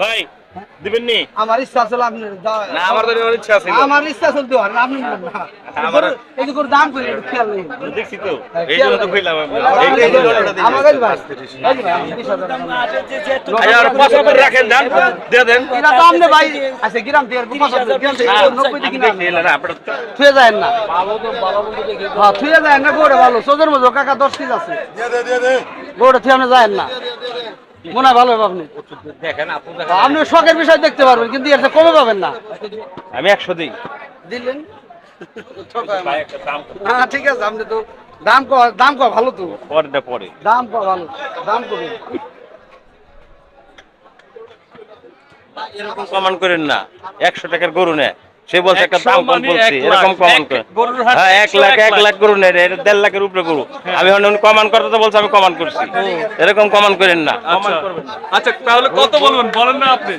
ভাই দিবেন নি? আমার ইচ্ছা ছিল আপনি না আমার তো নেওয়ার ইচ্ছা ছিল আমার ইচ্ছা ছিল দেওয়ার আপনি না আমার- এই যে করে দাম করে একটু খেয়াল নেই। দেখছি তো। এই জন্য তো কইলাম আমি। এই এই জন্য দিই আমার ভাই। এই যে ভাই, আমার 20,000 টাকা। আচ্ছা আর পাঁচ হাজার রাখেন দেন। দিয়ে দেন। এটা তো আপনি ভাই আচ্ছা গ্রাম থেকে পাঁচ হাজার গ্রাম থেকে নব্বই থেকে দেখি এলে না আপনার তো- থুয়ে যায় না। হ্যাঁ থুয়ে যায় না গোড়ে ভালো। সোজের মধ্যে কাকা দশ কেজি আছে। গোড়ে থুয়ে আপনি যায় না। মনে হয় ভালো হবে আপনি। দেখেন আপনি শখের বিষয় দেখতে পারবেন কিন্তু এর কমে পাবেন না। আমি একশো দিই। দিলেন? হ্যাঁ ঠিক আছে আপনি তো দাম ক দাম ক ভালো তো। পরেটা পরে। দাম ক ভালো দাম কবে এরকম কমান করেন না। একশো টাকার গরু নেয়। সে বলছে একটা দাম কম মানে বলছি এরকম। কমান করে। হ্যাঁ এক লাখ এক লাখ। করুন গরু নেয় এটা দেড় লাখের উপরে গরু আমি এখন উনি কমান করতে তো বলছে আমি কমান করছি। এরকম কমান করেন না। আচ্ছা। আচ্ছা তাহলে কত বলবেন? বলেন না আপনি।